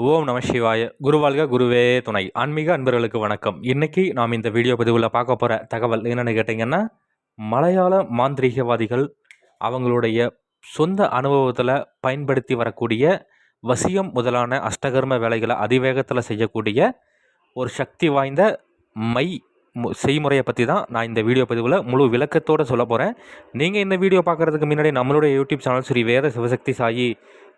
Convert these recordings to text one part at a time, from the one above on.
ஓம் நம சிவாய. குருவாழ்க குருவே துணை. ஆன்மீக அன்பர்களுக்கு வணக்கம். இன்னைக்கு நாம் இந்த வீடியோ பதிவில் பார்க்க போகிற தகவல் என்னென்னு கேட்டிங்கன்னா மலையாள மாந்திரீகவாதிகள் அவங்களுடைய சொந்த அனுபவத்தில் பயன்படுத்தி வரக்கூடிய வசியம் முதலான அஷ்டகர்ம வேலைகளை அதிவேகத்தில் செய்யக்கூடிய ஒரு சக்தி வாய்ந்த மை செய்முறையை பற்றி தான் நான் இந்த வீடியோ பதிவில் முழு விளக்கத்தோடு சொல்ல போகிறேன் நீங்கள் இந்த வீடியோ பார்க்குறதுக்கு முன்னாடி நம்மளுடைய YouTube channel Shri Veda Sivasakthi Sai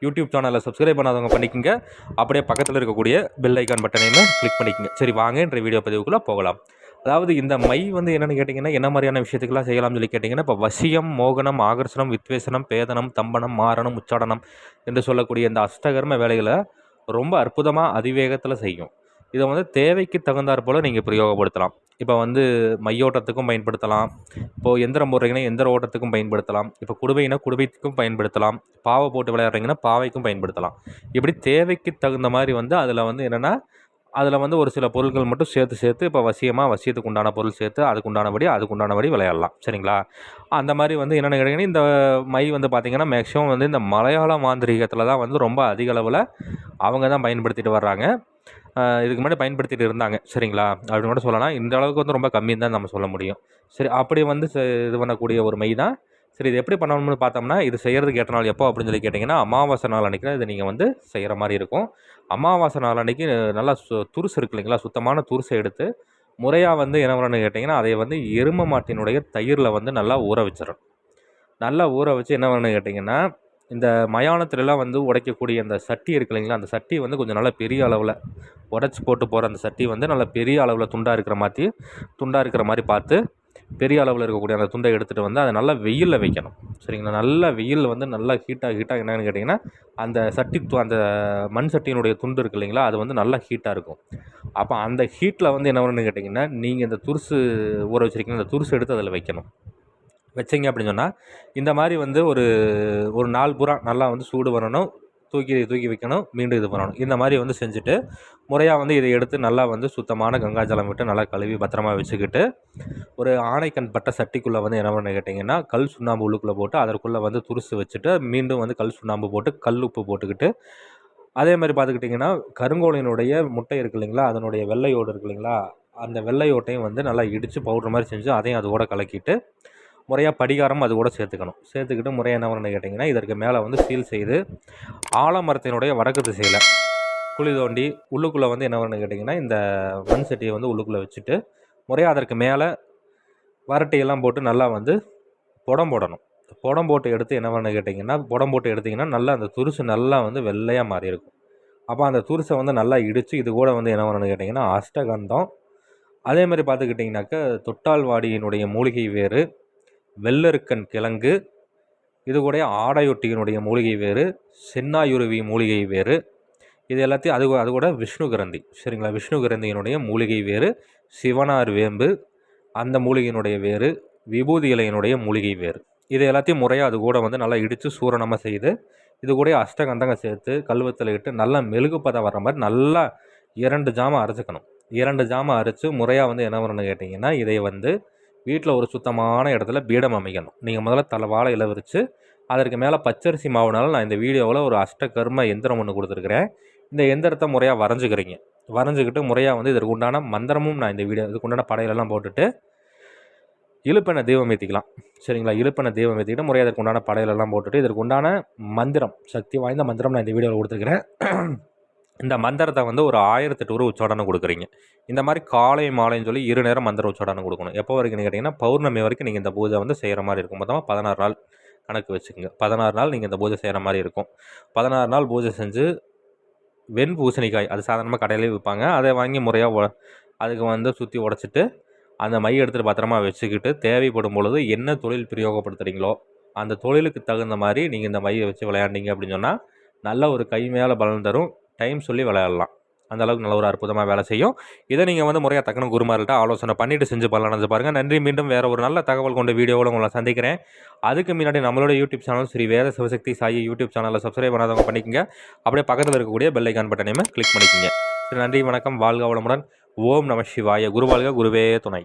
YouTube சேனலை சப்ஸ்கிரைப் பண்ணாதவங்க பண்ணிக்கங்க. அப்படியே பக்கத்தில் இருக்கக்கூடிய பெல் ஐக்கான் பட்டனையுமே கிளிக் பண்ணிக்கங்க. சரி வாங்க என்ற வீடியோ பதிவுக்குள்ளே போகலாம். அதாவது இந்த மை வந்து என்னென்னு கேட்டிங்கன்னா என்ன மாதிரியான விஷயத்துக்கெல்லாம் செய்யலாம்னு சொல்லி கேட்டிங்கன்னா இப்போ வசியம் மோகனம் ஆகர்ஷணம் வித்வேசனம் பேதனம் தம்பனம் மாரணம் உச்சாடனம் என்று சொல்லக்கூடிய இந்த அஷ்டகர்ம வேலைகளை ரொம்ப அற்புதமாக அதிவேகத்தில் செய்யும். இதை வந்து தேவைக்கு தகுந்தாற் போல் நீங்கள் பிரயோகப்படுத்தலாம். இப்போ வந்து மையோட்டத்துக்கும் பயன்படுத்தலாம். இப்போது எந்திரம் போடுறீங்கன்னா எந்திர ஓட்டத்துக்கும் பயன்படுத்தலாம். இப்போ குடுவைனா குடுவைக்கும் பயன்படுத்தலாம். பாவை போட்டு விளையாடுறீங்கன்னா பாவைக்கும் பயன்படுத்தலாம். இப்படி தேவைக்கு தகுந்த மாதிரி வந்து அதில் வந்து என்னென்னா அதில் வந்து ஒரு சில பொருட்கள் மட்டும் சேர்த்து சேர்த்து இப்போ வசியமாக வசியத்துக்கு உண்டான பொருள் சேர்த்து அதுக்கு உண்டானபடி அதுக்கு உண்டானபடி விளையாடலாம். சரிங்களா? அந்த மாதிரி வந்து என்னென்னு கேட்டிங்கன்னா இந்த மை வந்து பார்த்திங்கன்னா மேக்ஸிமம் வந்து இந்த மலையாள மாந்திரிகத்தில் தான் வந்து ரொம்ப அதிக அளவில் அவங்க தான் பயன்படுத்திட்டு வர்றாங்க. இதுக்கு முன்னாடி பயன்படுத்திட்டு இருந்தாங்க. சரிங்களா? அப்படின்னு கூட சொல்லலாம். இந்த அளவுக்கு வந்து ரொம்ப கம்மின்னு தான் நம்ம சொல்ல முடியும். சரி அப்படி வந்து இது பண்ணக்கூடிய ஒரு மை தான். சரி இது எப்படி பண்ணணும்னு பார்த்தோம்னா இது செய்கிறதுக்கு ஏற்ற நாள் எப்போ அப்படின்னு சொல்லி கேட்டிங்கன்னா அமாவாசை நாள் அன்றைக்கி இதை நீங்கள் வந்து செய்கிற மாதிரி இருக்கும். அமாவாசை நாள் அன்றைக்கி நல்லா சு துருசு இருக்கு இல்லைங்களா? சுத்தமான துருசை எடுத்து முறையாக வந்து என்ன பண்ணணும்னு கேட்டிங்கன்னா அதை வந்து எரும மாட்டினுடைய தயிரில் வந்து நல்லா ஊற வச்சிடணும். நல்லா ஊற வச்சு என்ன பண்ணணும்னு கேட்டிங்கன்னா இந்த மயானத்துலலாம் வந்து உடைக்கக்கூடிய அந்த சட்டி இருக்கு இல்லைங்களா அந்த சட்டி வந்து கொஞ்சம் நல்லா பெரிய அளவில் உடச்சி போட்டு போகிற அந்த சட்டி வந்து நல்லா பெரிய அளவில் துண்டாக இருக்கிற மாதிரி துண்டாக இருக்கிற மாதிரி பார்த்து பெரிய அளவில் இருக்கக்கூடிய அந்த துண்டை எடுத்துகிட்டு வந்து அதை நல்லா வெயிலில் வைக்கணும். சரிங்களா? நல்லா வெயில் வந்து நல்லா ஹீட்டாக ஹீட்டாக என்னென்னு கேட்டிங்கன்னா அந்த சட்டி து- அந்த மண் சட்டியினுடைய துண்டு இருக்கு இல்லைங்களா அது வந்து நல்லா ஹீட்டாக இருக்கும். அப்போ அந்த ஹீட்டில் வந்து என்ன பண்ணணும்னு கேட்டிங்கன்னா நீங்கள் இந்த துருசு ஊற வச்சிருக்கீங்க அந்த துருசு எடுத்து அதில் வைக்கணும். வச்சிங்க அப்படின்னு சொன்னால் இந்த மாதிரி வந்து ஒரு ஒரு நாள் பூரா நல்லா வந்து சூடு வரணும் தூக்கி தூக்கி வைக்கணும் மீண்டும் இது பண்ணணும். இந்த மாதிரி வந்து செஞ்சுட்டு முறையாக வந்து இதை எடுத்து நல்லா வந்து சுத்தமான கங்காஜலம் விட்டு நல்லா கழுவி பத்திரமா வச்சுக்கிட்டு ஒரு ஆணைக்கண் பட்ட சட்டிக்குள்ளே வந்து என்ன பண்ண கேட்டிங்கன்னா கல் சுண்ணாம்பு உள்ளுக்குள்ளே போட்டு அதற்குள்ளே வந்து துருசு வச்சுட்டு மீண்டும் வந்து கல் சுண்ணாம்பு போட்டு கல் உப்பு போட்டுக்கிட்டு அதே மாதிரி பார்த்துக்கிட்டிங்கன்னா கருங்கோலினுடைய முட்டை இருக்கு இல்லைங்களா அதனுடைய வெள்ளையோடு இருக்கு இல்லைங்களா அந்த வெள்ளையோட்டையும் வந்து நல்லா இடித்து பவுடர் மாதிரி செஞ்சு அதையும் அது கூட கலக்கிட்டு முறையாக படிகாரம் அது கூட சேர்த்துக்கணும். சேர்த்துக்கிட்டு முறையாக என்ன பண்ணணும்னு கேட்டிங்கன்னா இதற்கு மேலே வந்து சீல் செய்து ஆலமரத்தினுடைய வடக்கு திசையில் குழி தோண்டி உள்ளுக்குள்ளே வந்து என்ன பண்ணணும்னு கேட்டிங்கன்னா இந்த மண் சட்டியை வந்து உள்ளுக்குள்ளே வச்சுட்டு முறையாக அதற்கு மேலே வரட்டையெல்லாம் போட்டு நல்லா வந்து புடம் போடணும். புடம் போட்டு எடுத்து என்ன பண்ண கேட்டிங்கன்னா புடம் போட்டு எடுத்திங்கன்னா நல்லா அந்த துருசு நல்லா வந்து வெள்ளையாக மாறி இருக்கும். அப்போ அந்த துருசை வந்து நல்லா இடித்து இது கூட வந்து என்ன பண்ணணும்னு கேட்டிங்கன்னா அஷ்டகந்தம். அதே மாதிரி பார்த்துக்கிட்டிங்கனாக்கா தொட்டால்வாடியினுடைய மூலிகை வேறு வெள்ளருக்கன் கிழங்கு. இது கூட ஆடையொட்டியினுடைய மூலிகை வேறு சென்னாயுருவி மூலிகை வேறு. இது எல்லாத்தையும் அது அது கூட விஷ்ணு கிரந்தி. சரிங்களா? விஷ்ணு கிரந்தியினுடைய மூலிகை வேறு சிவனார் வேம்பு அந்த மூலிகையினுடைய வேறு விபூதி இலையினுடைய மூலிகை வேறு. இது எல்லாத்தையும் முறையாக அது கூட வந்து நல்லா இடித்து சூரணமாக செய்து இது கூட அஷ்டகந்தங்க சேர்த்து கல்வத்தில் இட்டு நல்லா மெழுகு பதம் வர மாதிரி நல்லா இரண்டு ஜாமம் அரைச்சிக்கணும். இரண்டு ஜாமம் அரைச்சி முறையாக வந்து என்ன பண்ணணும்னு கேட்டிங்கன்னா இதை வந்து வீட்டில் ஒரு சுத்தமான இடத்துல பீடம் அமைக்கணும். நீங்கள் முதல்ல தலை வாழை இலை விரித்து அதற்கு மேலே பச்சரிசி மாவுனால நான் இந்த வீடியோவில் ஒரு அஷ்டகர்ம எந்திரம் ஒன்று கொடுத்துருக்குறேன். இந்த எந்திரத்தை முறையாக வரைஞ்சிக்கிறீங்க. வரைஞ்சிக்கிட்டு முறையாக வந்து இதற்கு உண்டான மந்திரமும் நான் இந்த வீடியோ இதுக்கு உண்டான படையிலெல்லாம் போட்டுட்டு இழுப்பெண்ணை தெய்வம் ஏற்றிக்கலாம் சரிங்களா? இழுப்பெண்ணை தெய்வம் ஏற்றிக்கிட்டு முறையாக இதற்கு உண்டான படையிலெல்லாம் போட்டுட்டு இதற்கு உண்டான மந்திரம் சக்தி வாய்ந்த மந்திரம் நான் இந்த வீடியோவில் கொடுத்துருக்குறேன். இந்த மந்திரத்தை வந்து ஒரு ஆயிரத்தெட்டு ரூபா உச்சோடனை கொடுக்குறீங்க. இந்த மாதிரி காலை மாலைன்னு சொல்லி இரு நேரம் மந்திர உச்சோடனை கொடுக்கணும். எப்போ வரைக்கும் கேட்டிங்கன்னா பௌர்ணமி வரைக்கும் நீங்கள் இந்த பூஜை வந்து செய்கிற மாதிரி இருக்கும். மொத்தமாக பதினாறு நாள் கணக்கு வச்சுக்கோங்க. பதினாறு நாள் நீங்கள் இந்த பூஜை செய்கிற மாதிரி இருக்கும். பதினாறு நாள் பூஜை செஞ்சு வெண் பூசணிக்காய் அது சாதாரணமாக கடையிலே விற்பாங்க. அதை வாங்கி முறையாக அதுக்கு வந்து சுற்றி உடச்சிட்டு அந்த மை எடுத்துகிட்டு பத்திரமா வச்சுக்கிட்டு தேவைப்படும் பொழுது என்ன தொழில் பிரயோகப்படுத்துகிறீங்களோ அந்த தொழிலுக்கு தகுந்த மாதிரி நீங்கள் இந்த மையை வச்சு விளையாண்டிங்க அப்படின்னு சொன்னால் நல்ல ஒரு கை மேலே பலன் தரும். டைம் சொல்லி விளையாடலாம். அந்த அளவுக்கு நல்ல ஒரு அற்புதமாக வேலை செய்யும். இதை நீங்கள் வந்து முறையாக தக்கன குருமார்கிட்ட ஆலோசனை பண்ணிட்டு செஞ்சு பலனடைஞ்சு பாருங்கள் நன்றி. மீண்டும் வேறு ஒரு நல்ல தகவல் கொண்ட வீடியோவில் உங்களை சந்திக்கிறேன். அதுக்கு முன்னாடி நம்மளோட YouTube channel Shri Veda Sivasakthi Sai YouTube சேனலில் சப்ஸ்கிரைப் பண்ணாதவங்க பண்ணிக்கங்க. அப்படியே பக்கத்தில் இருக்கக்கூடிய பெல் ஐக்கான் பட்டனையுமே கிளிக் பண்ணிக்கோங்க. சரி நன்றி வணக்கம். வாழ்க வளமுடன். ஓம் நம சிவாய. குருவாழ்க குருவே துணை.